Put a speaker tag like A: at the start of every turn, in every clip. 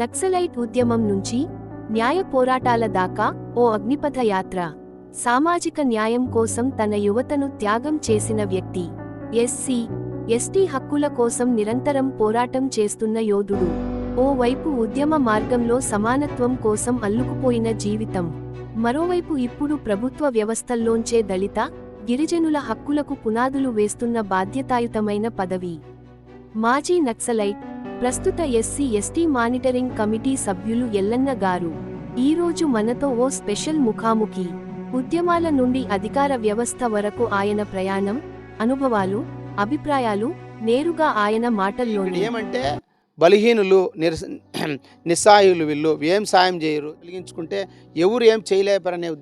A: నక్సలైట్ ఉద్యమం నుంచి న్యాయ పోరాటాల దాకా ఓ అగ్నిపథ యాత్ర. సామాజిక న్యాయం కోసం తన యువతను త్యాగం చేసిన వ్యక్తి. ఎస్సీ ఎస్టీ హక్కుల కోసం నిరంతరం పోరాటం చేస్తున్న యోధుడు. ఓవైపు ఉద్యమ మార్గంలో సమానత్వం కోసం అల్లుకుపోయిన జీవితం. మరోవైపు ఇప్పుడు ప్రభుత్వ వ్యవస్థల్లోంచే దళిత గిరిజనుల హక్కులకు పునాదులు వేస్తున్న బాధ్యతాయుతమైన పదవి. మాజీ నక్సలైట్ ప్రస్తుత ఎస్సీ ఎస్టీ మానిటరింగ్ కమిటీ సభ్యులు ఎల్లన్న గారు. ఈరోజు మనతో ఓ స్పెషల్ ముఖాముఖి. ఉద్యమాల నుండి అధికార వ్యవస్థ వరకు ఆయన ప్రయాణం అనుభవాలు అభిప్రాయాలు నేరుగా ఆయన
B: వీళ్ళు
A: మాటల్లోనే
B: ఏమంటే బలహీనులు నిరస నిస్సాయులు వీళ్ళు ఏం సాయం చేయరు. వెలిగించుకుంటే ఎవరు ఏం చేయలేపరనే ఆ,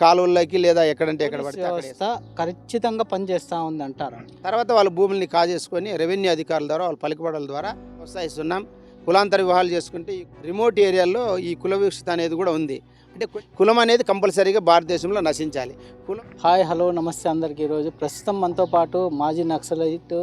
B: కాలువల్లోకి లేదా ఎక్కడంటే ఎక్కడ
C: వ్యవస్థ ఖచ్చితంగా పనిచేస్తూ ఉంది అంటారు
B: తర్వాత వాళ్ళ భూముల్ని కాజేసుకొని రెవెన్యూ అధికారుల ద్వారా వాళ్ళ పలుకుబడుల ద్వారా ప్రోత్సహిస్తున్నాం. కులాంతర వివాహాలు చేసుకుంటే ఈ రిమోట్ ఏరియాల్లో ఈ కుల వివక్షత అనేది కూడా ఉంది. అంటే కులం అనేది కంపల్సరీగా భారతదేశంలో నశించాలి. కులం
C: హాయ్ హలో నమస్తే అందరికీ. ఈరోజు ప్రస్తుతం మనతో పాటు మాజీ నక్సలైట్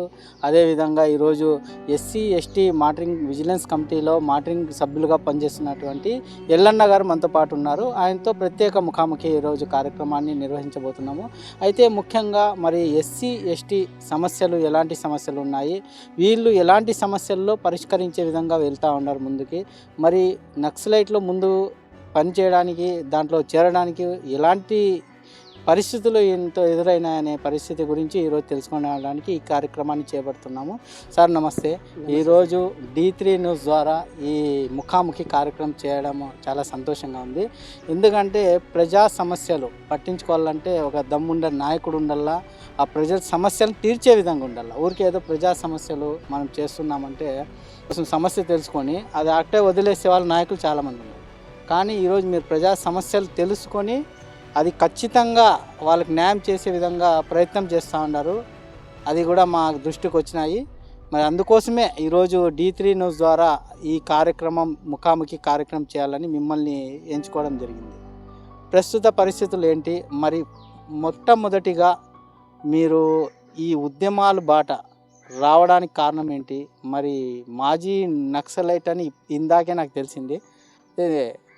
C: అదేవిధంగా ఈరోజు ఎస్సీ ఎస్టీ మాటరింగ్ విజిలెన్స్ కమిటీలో మాటరింగ్ సభ్యులుగా పనిచేస్తున్నటువంటి ఎల్లన్న గారు మనతో పాటు ఉన్నారు. ఆయనతో ప్రత్యేక ముఖాముఖి ఈరోజు కార్యక్రమాన్ని నిర్వహించబోతున్నాము. అయితే ముఖ్యంగా మరి ఎస్సీ ఎస్టీ సమస్యలు ఎలాంటి సమస్యలు ఉన్నాయి? వీళ్ళు ఎలాంటి సమస్యల్లో పరిష్కరించే విధంగా వెళ్తూ ఉన్నారు ముందుకి? మరి నక్సలైట్లో ముందు పనిచేయడానికి దాంట్లో చేరడానికి ఎలాంటి పరిస్థితులు ఎంతో ఎదురైనాయనే పరిస్థితి గురించి ఈరోజు తెలుసుకోవడానికి ఈ కార్యక్రమాన్ని చేపడుతున్నాము. సార్ నమస్తే. ఈరోజు డి త్రీ న్యూస్ ద్వారా ఈ ముఖాముఖి కార్యక్రమం చేయడం చాలా సంతోషంగా ఉంది. ఎందుకంటే ప్రజా సమస్యలు పట్టించుకోవాలంటే ఒక దమ్ముండే నాయకుడు ఉండాలా ఆ ప్రజల సమస్యలను తీర్చే విధంగా ఉండాలి ఊరికే ఏదో ప్రజా సమస్యలు మనం చేస్తున్నామంటే అసలు సమస్య తెలుసుకొని అది అట్టే వదిలేసే వాళ్ళ నాయకులు చాలామంది ఉన్నారు. కానీ ఈరోజు మీరు ప్రజా సమస్యలు తెలుసుకొని అది ఖచ్చితంగా వాళ్ళకి న్యాయం చేసే విధంగా ప్రయత్నం చేస్తూ ఉన్నారు. అది కూడా మా దృష్టికి వచ్చినాయి. మరి అందుకోసమే ఈరోజు డీ త్రీ న్యూస్ ద్వారా ఈ కార్యక్రమం ముఖాముఖి కార్యక్రమం చేయాలని మిమ్మల్ని ఎంచుకోవడం జరిగింది. ప్రస్తుత పరిస్థితులు ఏంటి? మరి మొట్టమొదటిగా మీరు ఈ ఉద్యమాలు బాట రావడానికి కారణం ఏంటి? మరి మాజీ నక్సలైట్ అని ఇందాకే నాకు తెలిసింది.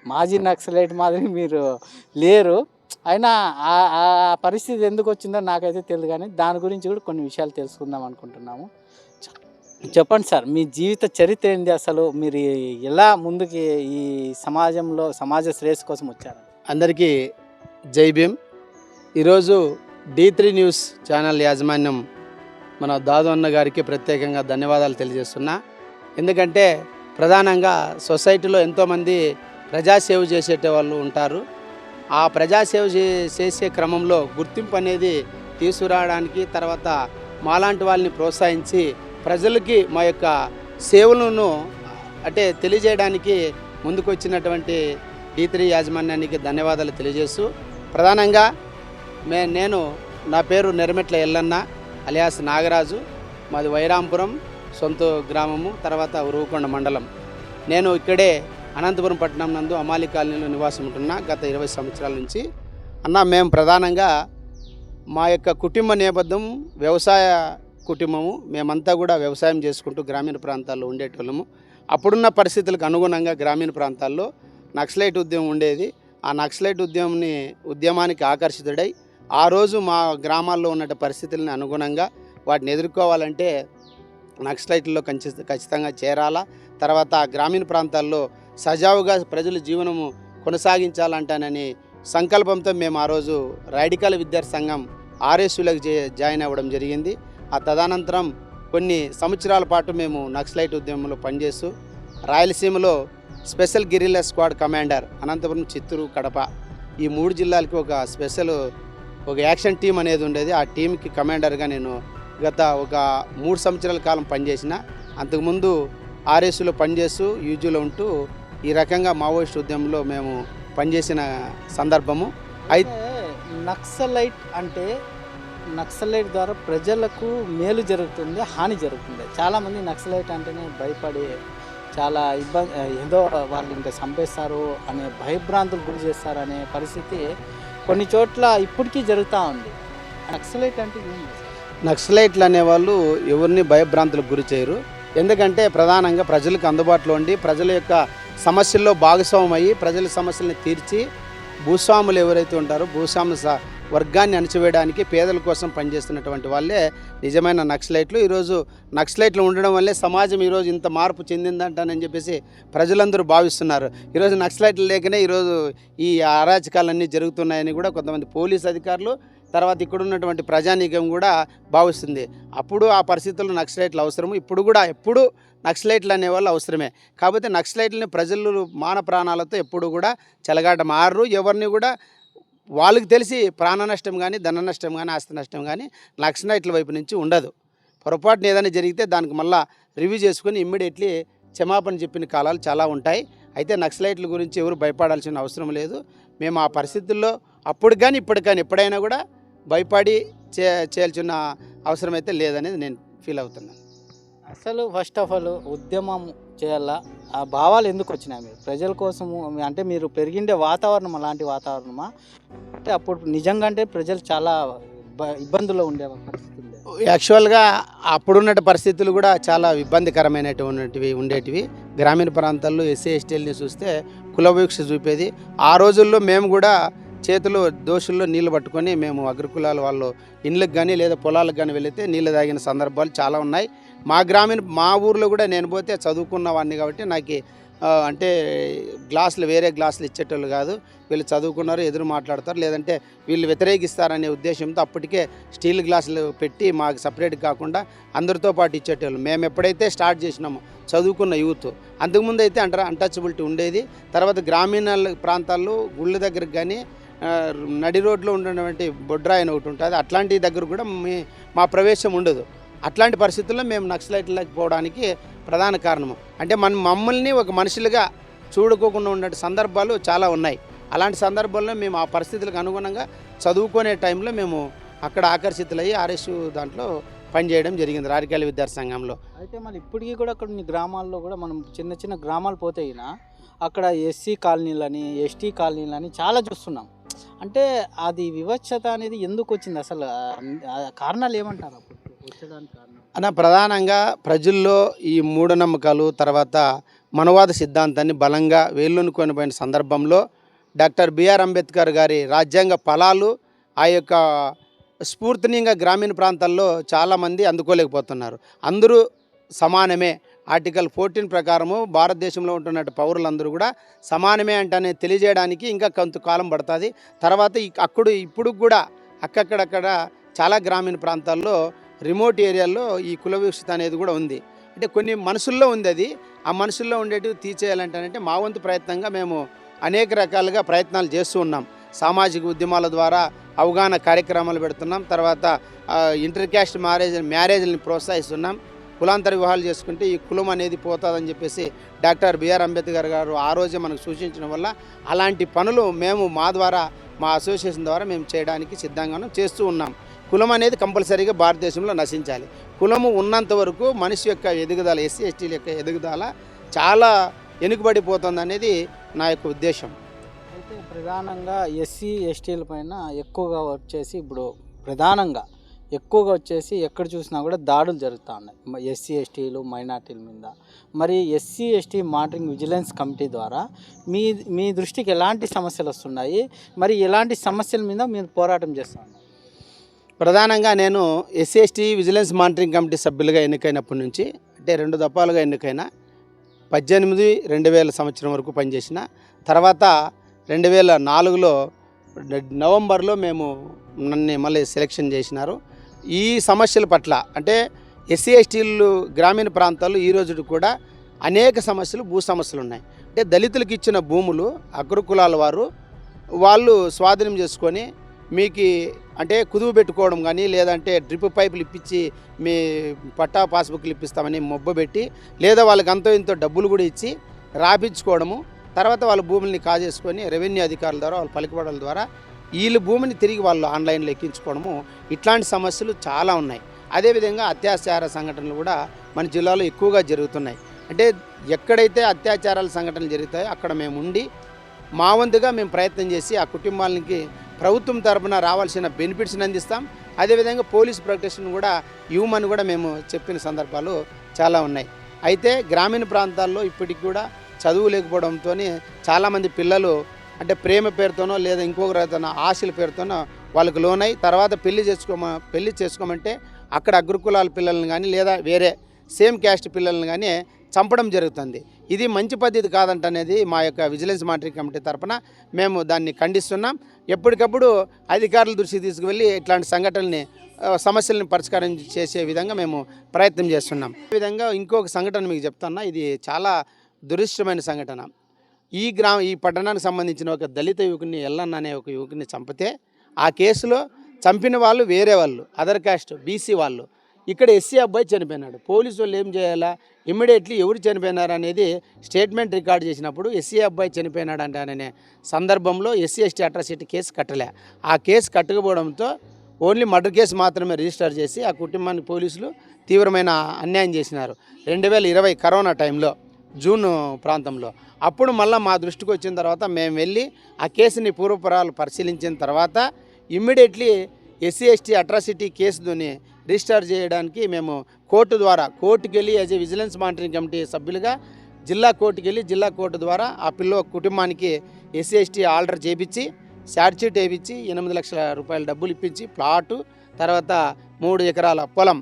C: మాజీ నక్సలైట్ మాదిరి మీరు లేరు. అయినా ఆ- ఆ పరిస్థితి ఎందుకు వచ్చిందో నాకైతే తెలియదు కానీ దాని గురించి కూడా కొన్ని విషయాలు తెలుసుకుందాం అనుకుంటున్నాము. చెప్పండి సార్ మీ జీవిత చరిత్ర ఏంది అసలు? మీరు ఎలా ముందుకి ఈ సమాజంలో సమాజ శ్రేయస్సు కోసం వచ్చారు?
B: అందరికీ జై భీమ్. ఈరోజు డీ త్రీ న్యూస్ ఛానల్ యాజమాన్యం మన దాదు అన్న గారికి ప్రత్యేకంగా ధన్యవాదాలు తెలియజేస్తున్నా. ఎందుకంటే ప్రధానంగా సొసైటీలో ఎంతోమంది ప్రజాసేవ చేసేట వాళ్ళు ఉంటారు. ఆ ప్రజాసేవ చేసే క్రమంలో గుర్తింపు అనేది తీసుకురావడానికి తర్వాత మాలాంటి వాళ్ళని ప్రోత్సహించి ప్రజలకి మా యొక్క సేవలను అంటే తెలియజేయడానికి ముందుకు వచ్చినటువంటి డి త్రీ యాజమాన్యానికి ధన్యవాదాలు తెలియజేస్తూ ప్రధానంగా మే నేను నా పేరు నెరమెట్ల ఎల్లన్న అలియాస్ నాగరాజు. మాది వైరాంపురం సొంత గ్రామము తర్వాత ఉరువుకొండ మండలం. నేను ఇక్కడే అనంతపురం పట్టణం నందు అమాలి కాలనీలో నివాసం ఉంటున్నా గత ఇరవై సంవత్సరాల నుంచి. అన్న మేము ప్రధానంగా మా యొక్క కుటుంబ నేపథ్యం వ్యవసాయ కుటుంబము మేమంతా కూడా వ్యవసాయం చేసుకుంటూ గ్రామీణ ప్రాంతాల్లో ఉండేటోళ్ళము. అప్పుడున్న పరిస్థితులకు అనుగుణంగా గ్రామీణ ప్రాంతాల్లో నక్సలైట్ ఉద్యమం ఉండేది. ఆ నక్సలైట్ ఉద్యమంని ఉద్యమానికి ఆకర్షితుడై ఆ రోజు మా గ్రామాల్లో ఉన్న పరిస్థితులను అనుగుణంగా వాటిని ఎదుర్కోవాలంటే నక్సలైట్లో కంచి ఖచ్చితంగా చేరాలా. తర్వాత గ్రామీణ ప్రాంతాల్లో సజావుగా ప్రజల జీవనము కొనసాగించాలంటానని సంకల్పంతో మేము ఆ రోజు రాడికల్ విద్యార్థి సంఘం ఆర్ఎస్యులకు జాయిన్ అవ్వడం జరిగింది. ఆ తదనంతరం కొన్ని సంవత్సరాల పాటు మేము నక్సలైట్ ఉద్యమంలో పనిచేస్తూ రాయలసీమలో special guerrilla squad commander Anantapuram Chittoor Kadapa ఈ మూడు జిల్లాలకి ఒక స్పెషల్ ఒక యాక్షన్ టీం అనేది ఉండేది. ఆ టీంకి కమాండర్గా నేను గత ఒక మూడు సంవత్సరాల కాలం పనిచేసిన. అంతకుముందు ఆర్ఎస్లో పనిచేస్తూ యూజీలో ఉంటూ ఈ రకంగా మావోయిస్ట్ ఉద్యమంలో మేము పనిచేసిన సందర్భము. అయితే
C: నక్సలైట్ అంటే నక్సలైట్ ద్వారా ప్రజలకు మేలు జరుగుతుంది హాని జరుగుతుంది. చాలామంది నక్సలైట్ అంటేనే భయపడి చాలా ఇబ్బంది ఏదో వాళ్ళు ఇంకా చంపేస్తారు అనే భయభ్రాంతులు గురి చేస్తారు అనే పరిస్థితి కొన్ని చోట్ల ఇప్పటికీ జరుగుతూ ఉంది. నక్సలైట్ అంటే
B: నక్సలైట్లు అనేవాళ్ళు ఎవరిని భయభ్రాంతులకు గురి చేయరు. ఎందుకంటే ప్రధానంగా ప్రజలకు అందుబాటులో ఉండి ప్రజల యొక్క సమస్యల్లో భాగస్వామయ్యి అయ్యి ప్రజల సమస్యలను తీర్చి భూస్వాములు ఎవరైతే ఉంటారో భూస్వాముల స- వర్గాన్ని అణచివేయడానికి పేదల కోసం పనిచేస్తున్నటువంటి వాళ్ళే నిజమైన నక్సలైట్లు. ఈరోజు నక్సలైట్లు ఉండడం వల్లే సమాజం ఈరోజు ఇంత మార్పు చెందిందంటానని చెప్పేసి ప్రజలందరూ భావిస్తున్నారు. ఈరోజు నక్సలైట్లు లేకనే ఈరోజు ఈ అరాచకాలన్నీ జరుగుతున్నాయని కూడా కొంతమంది పోలీస్ అధికారులు తర్వాత ఇక్కడ ఉన్నటువంటి ప్రజానీకం కూడా భావిస్తుంది. అప్పుడు ఆ పరిస్థితుల్లో నక్సలైట్లు అవసరము. ఇప్పుడు కూడా ఎప్పుడు నక్సలైట్లు అనేవాళ్ళు అవసరమే. కాకపోతే నక్సలైట్లని ప్రజలు మాన ప్రాణాలతో ఎప్పుడు కూడా చెలగాట మారరు. ఎవరిని కూడా వాళ్ళకి తెలిసి ప్రాణ నష్టం కానీ ధన నష్టం కానీ ఆస్తి నష్టం కానీ నక్సలైట్ల వైపు నుంచి ఉండదు. పొరపాటున ఏదైనా జరిగితే దానికి మళ్ళా రివ్యూ చేసుకుని ఇమ్మీడియట్లీ క్షమాపణ చెప్పిన కాలాలు చాలా ఉంటాయి. అయితే నక్సలైట్ల గురించి ఎవరు భయపడాల్సిన అవసరం లేదు. మేము ఆ పరిస్థితుల్లో అప్పుడు కానీ ఇప్పటికి కానీ ఎప్పుడైనా కూడా భయపడి చే చేయాల్సిన అవసరం అయితే లేదనేది నేను ఫీల్ అవుతున్నాను.
C: అసలు ఫస్ట్ ఆఫ్ ఆల్ ఉద్యమం చేయాలా? ఆ భావాలు ఎందుకు వచ్చినాయి మీరు? ప్రజల కోసము అంటే మీరు పెరిగిండే వాతావరణం అలాంటి వాతావరణమా? అంటే అప్పుడు నిజంగా అంటే ప్రజలు చాలా ఇబ్బ- ఇబ్బందుల్లో ఉండే పరిస్థితి ఉండే
B: యాక్చువల్గా అప్పుడున్న పరిస్థితులు కూడా చాలా ఇబ్బందికరమైనటువంటివి ఉండేటివి. గ్రామీణ ప్రాంతాల్లో ఎస్సీ ఎస్టీలని చూస్తే కులవీక్ష చూపేది. ఆ రోజుల్లో మేము కూడా చేతులు దోషుల్లో నీళ్ళు పట్టుకొని మేము అగ్రకులాల వాళ్ళు ఇండ్లకు కానీ లేదా పొలాలకు కానీ వెళితే నీళ్ళు తాగిన సందర్భాలు చాలా ఉన్నాయి. మా గ్రామీణ మా ఊర్లో కూడా నేను పోతే చదువుకున్న వాడిని కాబట్టి నాకు అంటే గ్లాసులు వేరే గ్లాసులు ఇచ్చేటోళ్ళు కాదు. వీళ్ళు చదువుకున్నారు ఎదురు మాట్లాడతారు. లేదంటే వీళ్ళు వ్యతిరేకిస్తారనే ఉద్దేశంతో అప్పటికే స్టీల్ గ్లాసులు పెట్టి మాకు సపరేట్ కాకుండా అందరితో పాటు ఇచ్చేటోళ్ళు. మేము ఎప్పుడైతే స్టార్ట్ చేసినామో చదువుకున్న యూత్ అంతకుముందు అయితే అంటారా అన్టచబిలిటీ ఉండేది. తర్వాత గ్రామీణ ప్రాంతాల్లో గుళ్ళ దగ్గరకు కానీ నడి రోడ్లో ఉన్నటువంటి బొడ్రాయి అని ఒకటి ఉంటుంది. అట్లాంటి దగ్గర కూడా మీ మా ప్రవేశం ఉండదు. అట్లాంటి పరిస్థితుల్లో మేము నక్సలైట్లకు పోవడానికి ప్రధాన కారణము. అంటే మన మమ్మల్ని ఒక మనుషులుగా చూడుకోకుండా ఉన్న సందర్భాలు చాలా ఉన్నాయి. అలాంటి సందర్భాల్లో మేము ఆ పరిస్థితులకు అనుగుణంగా చదువుకునే టైంలో మేము అక్కడ ఆకర్షితులయ్యి ఆర్ఎస్ దాంట్లో పనిచేయడం జరిగింది రారికాయల విద్యార్థి సంఘంలో
C: అయితే మన ఇప్పటికీ కూడా కొన్ని గ్రామాల్లో కూడా మనం చిన్న చిన్న గ్రామాలు పోతే అయినా అక్కడ ఎస్సీ కాలనీలని ఎస్టీ కాలనీలని చాలా చూస్తున్నాం. అంటే అది వివక్షత అనేది ఎందుకు వచ్చింది అసలు కారణాలు ఏమంటారు అప్పుడు?
B: అన్న ప్రధానంగా ప్రజల్లో ఈ మూఢనమ్మకాలు తర్వాత మనవాద సిద్ధాంతాన్ని బలంగా వేళ్ళూనుకొని కొనిపోయిన సందర్భంలో డాక్టర్ బిఆర్ అంబేద్కర్ గారి రాజ్యాంగ ఫలాలు ఆ యొక్క స్ఫూర్తినీయంగా గ్రామీణ ప్రాంతాల్లో చాలామంది అందుకోలేకపోతున్నారు. అందరూ సమానమే. ఆర్టికల్ ఫోర్టీన్ ప్రకారము భారతదేశంలో ఉంటున్న పౌరులందరూ కూడా సమానమే అంటనే తెలియజేయడానికి ఇంకా కొంతకాలం పడుతుంది. తర్వాత ఇక్- ఇప్పుడు కూడా అక్కడక్కడ చాలా గ్రామీణ ప్రాంతాల్లో రిమోట్ ఏరియాల్లో ఈ కుల వివక్షత అనేది కూడా ఉంది. అంటే కొన్ని మనసుల్లో ఉంది అది. ఆ మనసుల్లో ఉండేటివి తీర్చేయాలంటే మా వంతు ప్రయత్నంగా మేము అనేక రకాలుగా ప్రయత్నాలు చేస్తూ ఉన్నాం. సామాజిక ఉద్యమాల ద్వారా అవగాహన కార్యక్రమాలు పెడుతున్నాం. తర్వాత ఇంటర్ క్యాస్ట్ మ్యారేజ్ మ్యారేజ్ని ప్రోత్సహిస్తున్నాం. కులాంతర వివాహాలు చేసుకుంటే ఈ కులం అనేది పోతుందని చెప్పేసి డాక్టర్ బిఆర్ అంబేద్కర్ గారు ఆ రోజే మనకు సూచించడం వల్ల అలాంటి పనులు మేము మా ద్వారా మా అసోసియేషన్ ద్వారా మేము చేయడానికి సిద్ధంగాను చేస్తూ ఉన్నాం. కులం అనేది కంపల్సరీగా భారతదేశంలో నశించాలి. కులము ఉన్నంత వరకు మనిషి యొక్క ఎదుగుదల ఎస్సీ ఎస్టీల యొక్క ఎదుగుదల చాలా వెనుకబడిపోతుంది అనేది నా యొక్క ఉద్దేశం.
C: అయితే ప్రధానంగా ఎస్సీ ఎస్టీల పైన ఎక్కువగా వచ్చేసి ఇప్పుడు ప్రధానంగా ఎక్కువగా వచ్చేసి ఎక్కడ చూసినా కూడా దాడులు జరుగుతూ ఉన్నాయి ఎస్సీ ఎస్టీలు మైనార్టీల మీద. మరి SC ST monitoring vigilance committee ద్వారా మీ మీ దృష్టికి ఎలాంటి సమస్యలు వస్తున్నాయి? మరి ఎలాంటి సమస్యల మీద మీరు పోరాటం చేస్తున్నారు?
B: ప్రధానంగా నేను SC ST vigilance monitoring committee సభ్యులుగా ఎన్నికైనప్పటి నుంచి అంటే రెండు దఫాలుగా ఎన్నికైన పద్దెనిమిది రెండు వేల సంవత్సరం వరకు పనిచేసిన తర్వాత రెండు వేల నాలుగులో నవంబర్లో మేము నన్ను మళ్ళీ సెలెక్షన్ చేసినారు. ఈ సమస్యల పట్ల అంటే ఎస్సీ ఎస్టీలు గ్రామీణ ప్రాంతాల్లో ఈ రోజు కూడా అనేక సమస్యలు భూ సమస్యలు ఉన్నాయి. అంటే దళితులకు ఇచ్చిన భూములు అగ్రకులాల వారు వాళ్ళు స్వాధీనం చేసుకొని మీకు అంటే కుదువు పెట్టుకోవడం కానీ లేదంటే డ్రిప్ పైపులు ఇప్పించి మీ పట్టా పాస్బుక్లు ఇప్పిస్తామని మొబ్బ పెట్టి లేదా వాళ్ళకి అంతో ఇంతో డబ్బులు కూడా ఇచ్చి రాపించుకోవడము తర్వాత వాళ్ళ భూముల్ని కాజేసుకొని రెవెన్యూ అధికారుల ద్వారా వాళ్ళ పలుకుబడుల ద్వారా వీళ్ళు భూమిని తిరిగి వాళ్ళు ఆన్లైన్లో ఎక్కించుకోవడము ఇట్లాంటి సమస్యలు చాలా ఉన్నాయి. అదేవిధంగా అత్యాచార సంఘటనలు కూడా మన జిల్లాలో ఎక్కువగా జరుగుతున్నాయి. అంటే ఎక్కడైతే అత్యాచారాల సంఘటనలు జరుగుతాయో అక్కడ మేము ఉండి మా వంతుగా మేము ప్రయత్నం చేసి ఆ కుటుంబాలకి ప్రభుత్వం తరపున రావాల్సిన బెనిఫిట్స్ని అందిస్తాం. అదేవిధంగా పోలీస్ ప్రొటెక్షన్ కూడా ఇవ్వమని కూడా మేము చెప్పిన సందర్భాలు చాలా ఉన్నాయి. అయితే గ్రామీణ ప్రాంతాల్లో ఇప్పటికి కూడా చదువు లేకపోవడంతో చాలామంది పిల్లలు అంటే ప్రేమ పేరుతోనో లేదా ఇంకొక రకమైన ఆశల పేరుతోనో వాళ్ళకు లోనై తర్వాత పెళ్ళి చేసుకోమ పెళ్ళి చేసుకోమంటే అక్కడ అగ్రకులాల పిల్లల్ని కానీ లేదా వేరే సేమ్ క్యాస్ట్ పిల్లల్ని కానీ చంపడం జరుగుతుంది. ఇది మంచి పద్ధతి కాదంట అనేది మా యొక్క విజిలెన్స్ మానిటరింగ్ కమిటీ తరఫున మేము దాన్ని ఖండిస్తున్నాం. ఎప్పటికప్పుడు అధికారుల దృష్టికి తీసుకువెళ్ళి ఇట్లాంటి సంఘటనల్ని సమస్యలను పరిష్కారం చేసే విధంగా మేము ప్రయత్నం చేస్తున్నాం. ఈ విధంగా ఇంకొక సంఘటన మీకు చెప్తున్నా. ఇది చాలా దురిష్టమైన సంఘటన. ఈ గ్రామ ఈ పట్టణానికి సంబంధించిన ఒక దళిత యువకుని ఎల్లన్న అనే ఒక యువకుని చంపితే ఆ కేసులో చంపిన వాళ్ళు వేరే వాళ్ళు అదర్ కాస్ట్ బీసీ వాళ్ళు. ఇక్కడ ఎస్సీ అబ్బాయి చనిపోయినాడు. పోలీసు వాళ్ళు ఏం చేయాలా? ఇమ్మీడియట్లీ ఎవరు చనిపోయినారు అనేది స్టేట్మెంట్ రికార్డ్ చేసినప్పుడు ఎస్సీ అబ్బాయి చనిపోయినాడు అంటే అనే సందర్భంలో ఎస్సీ ఎస్టీ అట్రాసిటీ కేసు కట్టలే. ఆ కేసు కట్టకపోవడంతో ఓన్లీ మర్డర్ కేసు మాత్రమే రిజిస్టర్ చేసి ఆ కుటుంబానికి పోలీసులు తీవ్రమైన అన్యాయం చేసినారు. రెండు వేల ఇరవై కరోనా టైంలో జూన్ ప్రాంతంలో. అప్పుడు మళ్ళీ మా దృష్టికి వచ్చిన తర్వాత మేము వెళ్ళి ఆ కేసుని పూర్వపురాలు పరిశీలించిన తర్వాత ఇమ్మీడియట్లీ ఎస్సీ ఎస్టీ అట్రాసిటీ కేసుని రిజిస్టర్ చేయడానికి మేము కోర్టు ద్వారా కోర్టుకి వెళ్ళి as a vigilance monitoring committee సభ్యులుగా జిల్లా కోర్టుకి వెళ్ళి జిల్లా కోర్టు ద్వారా ఆ పిల్ల కుటుంబానికి ఎస్సీ ఎస్టీ ఆర్డర్ చేపించి షార్ట్షీట్ వేయించి ఎనిమిది లక్షల రూపాయల డబ్బులు ఇప్పించి ప్లాటు తర్వాత మూడు ఎకరాల పొలం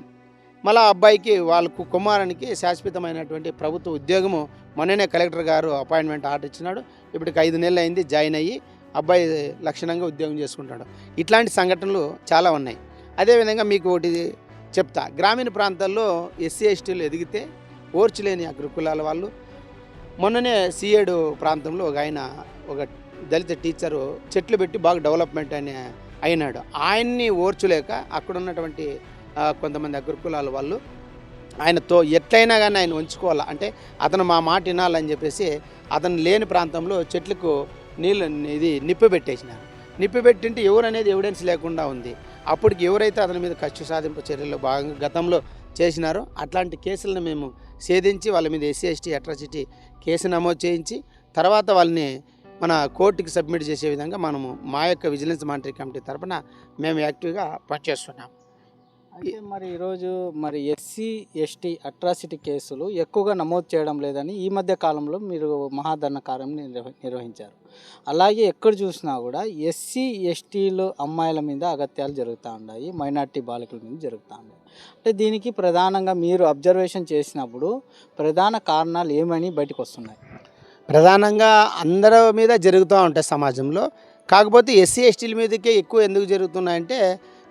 B: మళ్ళీ అబ్బాయికి వాళ్ళ కు- కుమారునికి శాశ్వతమైనటువంటి ప్రభుత్వ ఉద్యోగము. మొన్ననే కలెక్టర్ గారు అపాయింట్మెంట్ ఆర్డర్ ఇచ్చినాడు. ఇప్పటికి ఐదు నెలలు అయింది జాయిన్ అయ్యి అబ్బాయి లక్షణంగా ఉద్యోగం చేసుకుంటాడు. ఇట్లాంటి సంఘటనలు చాలా ఉన్నాయి. అదేవిధంగా మీకు ఒకటి చెప్తా. గ్రామీణ ప్రాంతాల్లో ఎస్సీ ఎస్టీలు ఎదిగితే ఓర్చులేని అగ్రకులాల వాళ్ళు. మొన్ననే సిఏడు ప్రాంతంలో ఒక ఆయన ఒక దళిత టీచరు చెట్లు పెట్టి బాగా డెవలప్మెంట్ అని అయినాడు. ఆయన్ని ఓర్చులేక అక్కడ ఉన్నటువంటి కొంతమంది అగ్రకులాల వాళ్ళు ఆయనతో ఎట్లయినా కానీ ఆయన ఉంచుకోవాలా అంటే అతను మా మాట వినాలని చెప్పేసి అతను లేని ప్రాంతంలో చెట్లకు నీళ్ళు ఇది నిప్పు పెట్టేసినారు. నిప్పు పెట్టింటే ఎవరు అనేది ఎవిడెన్స్ లేకుండా ఉంది. అప్పటికి ఎవరైతే అతని మీద ఖర్చు సాధింపు చర్యల్లో భాగంగా గతంలో చేసినారో అట్లాంటి కేసులను మేము ఛేదించి వాళ్ళ మీద ఎస్సీ ఎస్టీ అట్రాసిటీ కేసు నమోదు చేయించి తర్వాత వాళ్ళని మన కోర్టుకి సబ్మిట్ చేసే విధంగా మనము మా యొక్క విజిలెన్స్ మానిటరీ కమిటీ తరపున మేము యాక్టివ్గా పనిచేస్తున్నాం.
C: అయితే మరి ఈరోజు మరి ఎస్సీ ఎస్టీ అట్రాసిటీ కేసులు ఎక్కువగా నమోదు చేయడం లేదని ఈ మధ్య కాలంలో మీరు మహాధరణ కార్యం నిర్వ నిర్వహించారు. అలాగే ఎక్కడ చూసినా కూడా ఎస్సీ ఎస్టీలు అమ్మాయిల మీద అగత్యాలు జరుగుతూ ఉన్నాయి మైనార్టీ బాలికల మీద జరుగుతూ ఉన్నాయి. అంటే దీనికి ప్రధానంగా మీరు అబ్జర్వేషన్ చేసినప్పుడు ప్రధాన కారణాలు ఏమని బయటకు వస్తున్నాయి?
B: ప్రధానంగా అందరి మీద జరుగుతూ ఉంటాయి సమాజంలో. కాకపోతే ఎస్సీ ఎస్టీల మీదకే ఎక్కువ ఎందుకు జరుగుతున్నాయంటే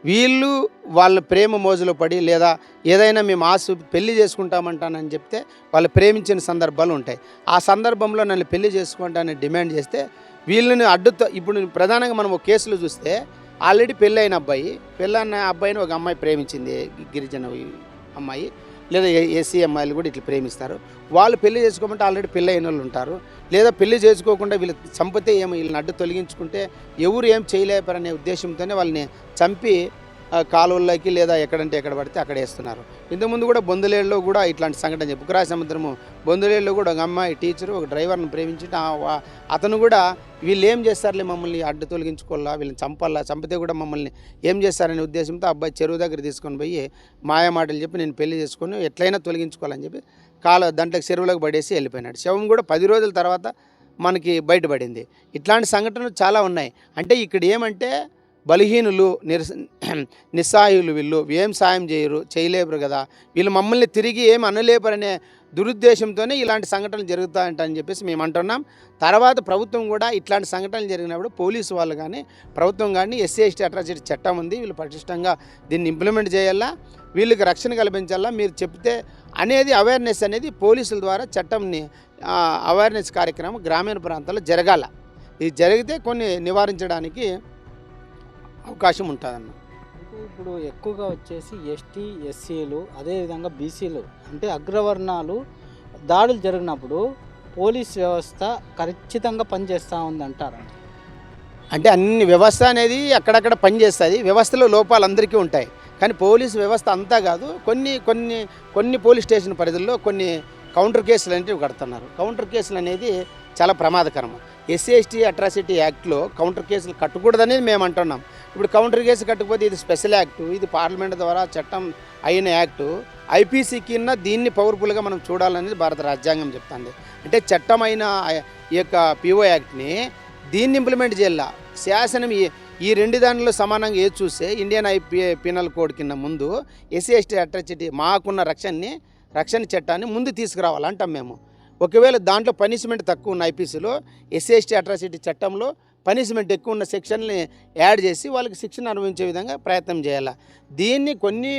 B: వీళ్ళు వాళ్ళ ప్రేమ మోజులో పడి లేదా ఏదైనా మేము ఆశ పెళ్ళి చేసుకుంటామంటానని చెప్తే వాళ్ళు ప్రేమించిన సందర్భాలు ఉంటాయి. ఆ సందర్భంలో నన్ను పెళ్ళి చేసుకుంటానని డిమాండ్ చేస్తే వీళ్ళని అడ్డుతో ఇప్పుడు ప్రధానంగా మనం ఒక కేసులో చూస్తే ఆల్రెడీ పెళ్ళైన అబ్బాయి పెళ్ళైన అబ్బాయిని ఒక అమ్మాయి ప్రేమించింది గిరిజన అమ్మాయి. లేదా ఏసీ అమ్మాయిలు కూడా ఇట్లా ప్రేమిస్తారు. వాళ్ళు పెళ్ళి చేసుకోమంటే ఆల్రెడీ పెళ్ళి అయిన వాళ్ళు ఉంటారు. లేదా పెళ్ళి చేసుకోకుండా వీళ్ళు చంపితే ఏమో? వీళ్ళని అడ్డు తొలగించుకుంటే ఎవరు ఏం చేయలేపారనే ఉద్దేశంతోనే వాళ్ళని చంపి కాలువల్లోకి లేదా ఎక్కడంటే ఎక్కడ పడితే అక్కడ వేస్తున్నారు. ఇంతకుముందు కూడా బొందులేళ్ళలో కూడా ఇట్లాంటి సంఘటన చెప్పు బుక్రా సముద్రము బొందులేళ్ళలో కూడా ఒక అమ్మాయి టీచరు ఒక డ్రైవర్ని ప్రేమించి అతను కూడా వీళ్ళు ఏం చేస్తారులే మమ్మల్ని అడ్డు తొలగించుకోవాలా వీళ్ళని చంపాలా చంపితే కూడా మమ్మల్ని ఏం చేస్తారనే ఉద్దేశంతో ఆ అబ్బాయి చెరువు దగ్గర తీసుకొని పోయి మాయ మాటలు చెప్పి నేను పెళ్ళి చేసుకొని ఎట్లయినా తొలగించుకోవాలని చెప్పి కాలు దాంట్లోకి చెరువులోకి పడేసి వెళ్ళిపోయినాడు. శవం కూడా పది రోజుల తర్వాత మనకి బయటపడింది. ఇట్లాంటి సంఘటనలు చాలా ఉన్నాయి. అంటే ఇక్కడ ఏమంటే బలహీనులు నిరస నిస్సాయులు వీళ్ళు. ఏం సాయం చేయరు చేయలేరు కదా. వీళ్ళు మమ్మల్ని తిరిగి ఏం అనలేపరనే దురుద్దేశంతోనే ఇలాంటి సంఘటనలు జరుగుతాయంటని చెప్పేసి మేము అంటున్నాం. తర్వాత ప్రభుత్వం కూడా ఇట్లాంటి సంఘటనలు జరిగినప్పుడు పోలీసు వాళ్ళు కానీ ప్రభుత్వం కానీ ఎస్సీ ఎస్టీ అట్రాసిటీ చట్టం ఉంది. వీళ్ళు పటిష్టంగా దీన్ని ఇంప్లిమెంట్ చేయాలా? వీళ్ళకి రక్షణ కల్పించాలా? మీరు చెప్తే అనేది అవేర్నెస్ అనేది పోలీసుల ద్వారా చట్టంని అవేర్నెస్ కార్యక్రమం గ్రామీణ ప్రాంతాల్లో జరగాల. ఇది జరిగితే కొన్ని నివారించడానికి అవకాశం ఉంటుందన్న.
C: ఇప్పుడు ఎక్కువగా వచ్చేసి ఎస్టీ ఎస్సీలు అదేవిధంగా బీసీలు అంటే అగ్రవర్ణాలు దాడులు జరిగినప్పుడు పోలీస్ వ్యవస్థ ఖచ్చితంగా పనిచేస్తూ ఉంది అంటారు
B: అంటే అన్ని వ్యవస్థ అనేది అక్కడక్కడ పనిచేస్తుంది. వ్యవస్థలో లోపాలు అందరికీ ఉంటాయి. కానీ పోలీసు వ్యవస్థ అంతా కాదు కొన్ని కొన్ని కొన్ని పోలీస్ స్టేషన్ పరిధుల్లో కొన్ని కౌంటర్ కేసులు అనేవి కడుతున్నారు. కౌంటర్ కేసులు అనేది చాలా ప్రమాదకరం. ఎస్సీ ఎస్టీ అట్రాసిటీ యాక్ట్లో కౌంటర్ కేసులు కట్టకూడదనేది మేము అంటున్నాం ఇప్పుడు కౌంటర్ కేసు కట్టకపోతే ఇది స్పెషల్ యాక్టు ఇది పార్లమెంట్ ద్వారా చట్టం అయిన యాక్టు. ఐపీసీ కింద దీన్ని పవర్ఫుల్గా మనం చూడాలనేది భారత రాజ్యాంగం చెప్తుంది. అంటే చట్టమైన ఈ యొక్క పిఓ యాక్ట్ని దీన్ని ఇంప్లిమెంట్ చేయాల. శాసనం ఈ ఈ రెండు దానిలో సమానంగా ఏది చూస్తే ఇండియన్ ఐపీ పీనల్ కోడ్ కింద ముందు ఎస్సీ ఎస్టీ అట్రాసిటీ మాకున్న రక్షణని రక్షణ చట్టాన్ని ముందు తీసుకురావాలంటాం మేము. ఒకవేళ దాంట్లో పనిష్మెంట్ తక్కువ ఉన్న ఐపీసీలో ఎస్సీ ఎస్టీ అట్రాసిటీ చట్టంలో పనిష్మెంట్ ఎక్కువ ఉన్న సెక్షన్ని యాడ్ చేసి వాళ్ళకి శిక్షణ అనుభవించే విధంగా ప్రయత్నం చేయాలి? దీన్ని కొన్ని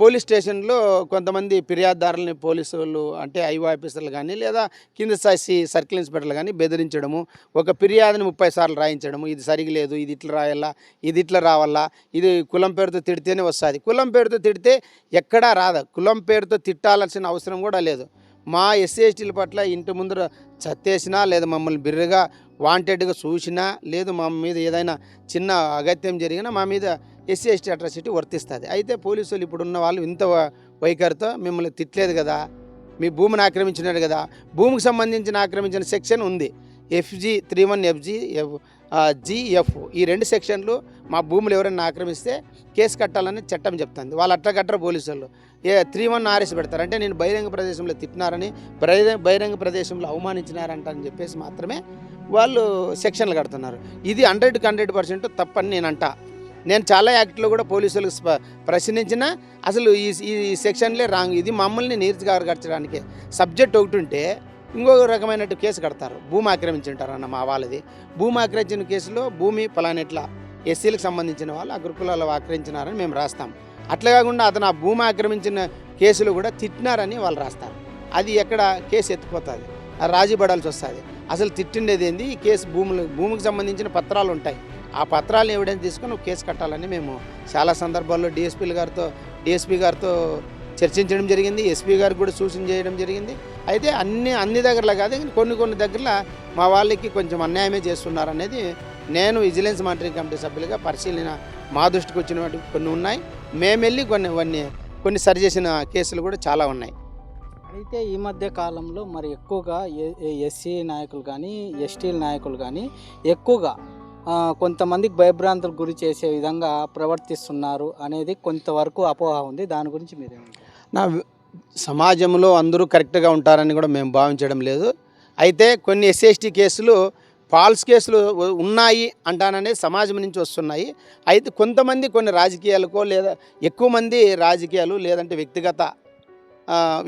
B: పోలీస్ స్టేషన్లో కొంతమంది ఫిర్యాదుదారులని పోలీసు వాళ్ళు అంటే ఐఓ ఆఫీసర్లు కానీ లేదా కింద స్థాయి సర్కిల్ ఇన్స్పెక్టర్లు కానీ బెదిరించడము ఒక ఫిర్యాదుని ముప్పై సార్లు రాయించడము ఇది సరిగలేదు ఇది ఇట్లా రాయాలా ఇది ఇట్లా రావాలా ఇది కులం పేరుతో తిడితేనే వస్తుంది. కులం పేరుతో తిడితే ఎక్కడా రాదు. కులం పేరుతో తిట్టాల్సిన అవసరం కూడా లేదు. మా ఎస్సీ ఎస్టీల పట్ల ఇంటి ముందర చత్తేసినా లేదా మమ్మల్ని బిర్రగా వాంటెడ్గా చూసినా లేదు మా మీద ఏదైనా చిన్న అగత్యం జరిగినా మా మీద ఎస్సీ ఎస్టీ అట్రాసిటీ వర్తిస్తుంది. అయితే పోలీసులు ఇప్పుడున్న వాళ్ళు ఇంత వైఖరితో మిమ్మల్ని తిట్టలేదు కదా మీ భూమిని ఆక్రమించినాడు కదా భూమికి సంబంధించిన ఆక్రమించిన సెక్షన్ ఉంది. FG three one FG F GF ఈ రెండు సెక్షన్లు మా భూములు ఎవరైనా ఆక్రమిస్తే కేసు కట్టాలని చట్టం చెప్తుంది. వాళ్ళు అట్లా కట్టరు పోలీసులు ఏ త్రీ వన్ ఆర్ఎస్ పెడతారు. అంటే నేను బహిరంగ ప్రదేశంలో తిట్టినారని బహిరంగ బహిరంగ ప్రదేశంలో అవమానించినారంట అని చెప్పేసి మాత్రమే వాళ్ళు సెక్షన్లు కడుతున్నారు. ఇది హండ్రెడ్కి హండ్రెడ్ పర్సెంట్ తప్పని నేను అంటా నేను చాలా యాక్ట్లో కూడా పోలీసులకు ప్రశ్నించిన అసలు ఈ ఈ సెక్షన్లే రాంగ్. ఇది మమ్మల్ని నీర్చిగారగరచడానికి సబ్జెక్ట్ ఒకటి ఉంటే ఇంకొక రకమైన కేసు కడతారు. భూమి ఆక్రమించుంటారు అన్న మా వాళ్ళది. భూమి ఆక్రమించిన కేసులో భూమి పలానెట్లా ఎస్సీలకు సంబంధించిన వాళ్ళు అగ్రకులాలు ఆక్రమించినారని మేము రాస్తాం. అట్లా కాకుండా అతను ఆ భూమి ఆక్రమించిన కేసులు కూడా తిట్టినారని వాళ్ళు రాస్తారు. అది ఎక్కడ కేసు ఎత్తిపోతుంది? రాజీ పడాల్సి వస్తుంది. అసలు తిట్టిండేది ఏంది? ఈ కేసు భూములు భూమికి సంబంధించిన పత్రాలు ఉంటాయి. ఆ పత్రాలను ఎవిడెన్స్ తీసుకొని కేసు కట్టాలని మేము చాలా సందర్భాల్లో డిఎస్పీల గారితో డిఎస్పీ గారితో చర్చించడం జరిగింది. ఎస్పీ గారికి కూడా సూచన చేయడం జరిగింది. అయితే అన్ని అన్ని దగ్గరలో కాదు కొన్ని కొన్ని దగ్గరలో మా వాళ్ళకి కొంచెం అన్యాయమే చేస్తున్నారు అనేది నేను విజిలెన్స్ మానిటరింగ్ కమిటీ సభ్యులుగా పరిశీలన మా దృష్టికి వచ్చినటువంటి కొన్ని ఉన్నాయి. మేము వెళ్ళి కొన్ని కొన్ని కొన్ని సరి చేసిన కేసులు కూడా చాలా ఉన్నాయి.
C: అయితే ఈ మధ్య కాలంలో మరి ఎక్కువగా ఎస్సీ నాయకులు కానీ ఎస్టీల నాయకులు కానీ ఎక్కువగా కొంతమందికి భయభ్రాంతులకు గురి చేసే విధంగా ప్రవర్తిస్తున్నారు అనేది కొంతవరకు అపోహ ఉంది. దాని గురించి మీరేమంటారు?
B: నా సమాజంలో అందరూ కరెక్ట్గా ఉంటారని కూడా మేము భావించడం లేదు. అయితే కొన్ని ఎస్సీ కేసులు ఫాల్స్ కేసులు ఉన్నాయి అంటాననే సమాజం నుంచి వస్తున్నాయి. అయితే కొంతమంది కొన్ని రాజకీయాలకో లేదా ఎక్కువ మంది రాజకీయాలు లేదంటే వ్యక్తిగత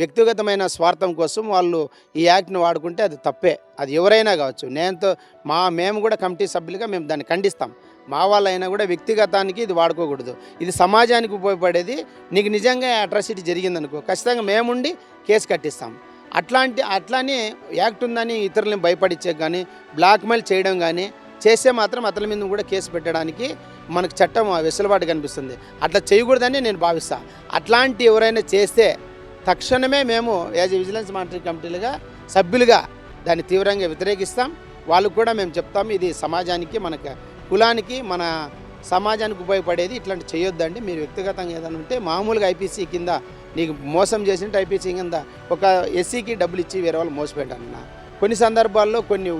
B: వ్యక్తిగతమైన స్వార్థం కోసం వాళ్ళు ఈ యాక్ట్ని వాడుకుంటే అది తప్పే. అది ఎవరైనా కావచ్చు. నేనుతో మా మేము కూడా కమిటీ సభ్యులుగా మేము దాన్ని ఖండిస్తాం. మా వాళ్ళైనా కూడా వ్యక్తిగతానికి ఇది వాడుకోకూడదు. ఇది సమాజానికి ఉపయోగపడేది. నీకు నిజంగా అట్రాసిటీ జరిగిందనుకో ఖచ్చితంగా మేముండి కేసు కట్టిస్తాం. అట్లాంటి అట్లానే యాక్ట్ ఉందని ఇతరులని భయపడించే కానీ బ్లాక్మెయిల్ చేయడం కానీ చేస్తే మాత్రం అతని మీద కూడా కేసు పెట్టడానికి మనకు చట్టం వెసులుబాటు కనిపిస్తుంది. అట్లా చేయకూడదని నేను భావిస్తా. అట్లాంటి ఎవరైనా చేస్తే తక్షణమే మేము యాజ్ ఎ విజిలెన్స్ మానిటరింగ్ కమిటీలుగా సభ్యులుగా దాన్ని తీవ్రంగా వ్యతిరేకిస్తాం. వాళ్ళకు కూడా మేము చెప్తాం ఇది సమాజానికి మనకు కులానికి మన సమాజానికి ఉపయోగపడేది ఇట్లాంటి చేయొద్దండి. మీరు వ్యక్తిగతంగా ఏదైనా ఉంటే మామూలుగా ఐపీసీ కింద నీకు మోసం చేసినట్టు ఐపీసీ కింద ఒక ఎస్సీకి డబ్బులు ఇచ్చి వేరే వాళ్ళు మోసపెట్టాలన్న కొన్ని సందర్భాల్లో కొన్ని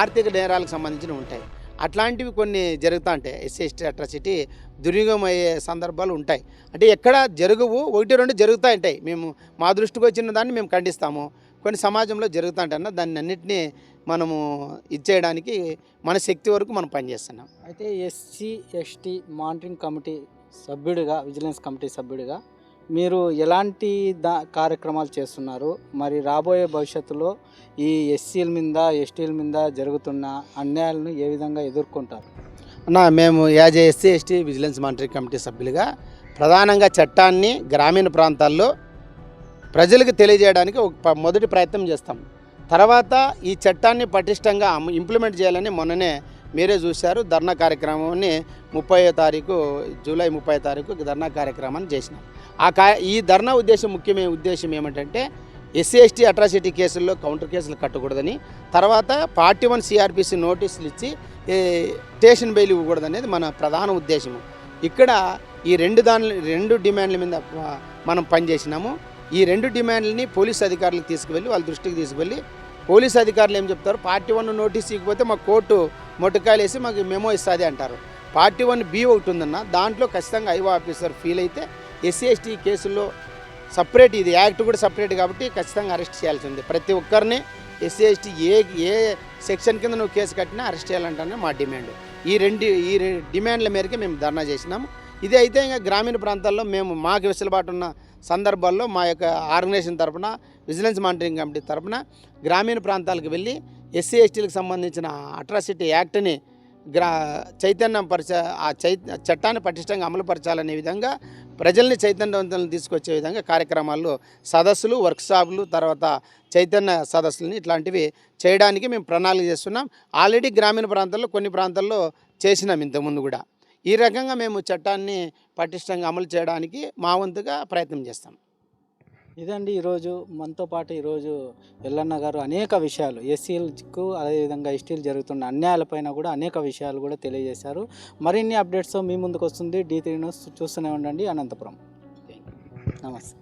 B: ఆర్థిక నేరాలకు సంబంధించినవి ఉంటాయి. అట్లాంటివి కొన్ని జరుగుతూ ఉంటాయి ఎస్సీ ఎస్టీ అట్రాసిటీ దుర్వినియోగం అయ్యే సందర్భాలు ఉంటాయి. అంటే ఎక్కడ జరగవు ఒకటి రెండు జరుగుతూ ఉంటాయి. మేము మా దృష్టికి వచ్చిన దాన్ని మేము ఖండిస్తాము. కొన్ని సమాజంలో జరుగుతూ ఉంటాయన్న దాన్ని అన్నింటినీ మనము ఇచ్చేయడానికి మన శక్తి వరకు మనం పనిచేస్తున్నాం
C: అయితే ఎస్సీ ఎస్టీ మానిటరింగ్ కమిటీ సభ్యుడిగా విజిలెన్స్ కమిటీ సభ్యుడిగా మీరు ఎలాంటి దా కార్యక్రమాలు చేస్తున్నారు? మరి రాబోయే భవిష్యత్తులో ఈ ఎస్సీల మీద ఎస్టీల మీద జరుగుతున్న అన్యాయాలను ఏ విధంగా ఎదుర్కొంటారు?
B: అన్న మేము as SC ST vigilance monitoring committee సభ్యులుగా ప్రధానంగా చట్టాన్ని గ్రామీణ ప్రాంతాల్లో ప్రజలకు తెలియజేయడానికి ఒక మొదటి ప్రయత్నం చేస్తాం. తర్వాత ఈ చట్టాన్ని పటిష్టంగా ఇంప్లిమెంట్ చేయాలని మొన్ననే మీరే చూశారు. ధర్నా కార్యక్రమాన్ని ముప్పై తారీఖు జూలై ముప్పై తారీఖు ధర్నా కార్యక్రమాన్ని చేసినాం. ఆ కా ఈ ధర్నా ఉద్దేశం ముఖ్యమైన ఉద్దేశం ఏమిటంటే ఎస్సీ ఎస్టీ అట్రాసిటీ కేసుల్లో కౌంటర్ కేసులు కట్టకూడదని తర్వాత పార్టీ వన్ సిఆర్పిసి నోటీసులు ఇచ్చి స్టేషన్ బెయిల్ ఇవ్వకూడదు అనేది మన ప్రధాన ఉద్దేశము. ఇక్కడ ఈ రెండు దాని రెండు డిమాండ్ల మీద మనం పనిచేసినాము. ఈ రెండు డిమాండ్లని పోలీస్ అధికారులకు తీసుకువెళ్ళి వాళ్ళ దృష్టికి తీసుకువెళ్ళి పోలీస్ అధికారులు ఏం చెప్తారు? పార్టీ వన్ నోటీస్ ఇవ్వకపోతే మా కోర్టు మొట్టకాయలు వేసి మాకు మెమో ఇస్తుంది అంటారు. పార్టీ వన్ బి ఒకటి ఉందన్న దాంట్లో ఖచ్చితంగా ఐఓ ఆఫీసర్ ఫీల్ అయితే ఎస్సీ ఎస్టీ కేసుల్లో సపరేట్ ఇది యాక్ట్ కూడా సపరేట్ కాబట్టి ఖచ్చితంగా అరెస్ట్ చేయాల్సి ఉంది. ప్రతి ఒక్కరిని SC ST A A section కింద నువ్వు కేసు కట్టినా అరెస్ట్ చేయాలంటే మా డిమాండ్. ఈ రెండు ఈ డిమాండ్ల మేరకే మేము ధర్నా చేసినాము. ఇది అయితే ఇంకా గ్రామీణ ప్రాంతాల్లో మేము మాకు వెసులుబాటు ఉన్న సందర్భాల్లో మా యొక్క ఆర్గనైజేషన్ తరపున విజిలెన్స్ మానిటరింగ్ కమిటీ తరపున గ్రామీణ ప్రాంతాలకు వెళ్ళి ఎస్సీ ఎస్టీలకు సంబంధించిన అట్రాసిటీ యాక్ట్ని గ్రా చైతన్యం పరిచ ఆ చై చట్టాన్ని పటిష్టంగా అమలుపరచాలనే విధంగా ప్రజల్ని చైతన్యవంతులను తీసుకొచ్చే విధంగా కార్యక్రమాల్లో సదస్సులు వర్క్షాపులు తర్వాత చైతన్య సదస్సులని ఇట్లాంటివి చేయడానికి మేము ప్రణాళిక చేస్తున్నాం. ఆల్రెడీ గ్రామీణ ప్రాంతాల్లో కొన్ని ప్రాంతాల్లో చేసినాం ఇంతకుముందు కూడా. ఈ రకంగా మేము చట్టాన్ని పటిష్టంగా అమలు చేయడానికి మా వంతుగా ప్రయత్నం చేస్తాం.
C: ఇదండి ఈరోజు మనతో పాటు ఈరోజు ఎల్లన్న గారు అనేక విషయాలు ఎస్సీలకు అదేవిధంగా ఎస్టీలు జరుగుతున్న అన్యాయాలపైన కూడా అనేక విషయాలు కూడా తెలియజేశారు. మరిన్ని అప్డేట్స్ మీ ముందుకు వస్తుంది డీ త్రీ న్యూస్. చూస్తూనే ఉండండి. అనంతపురం. నమస్తే.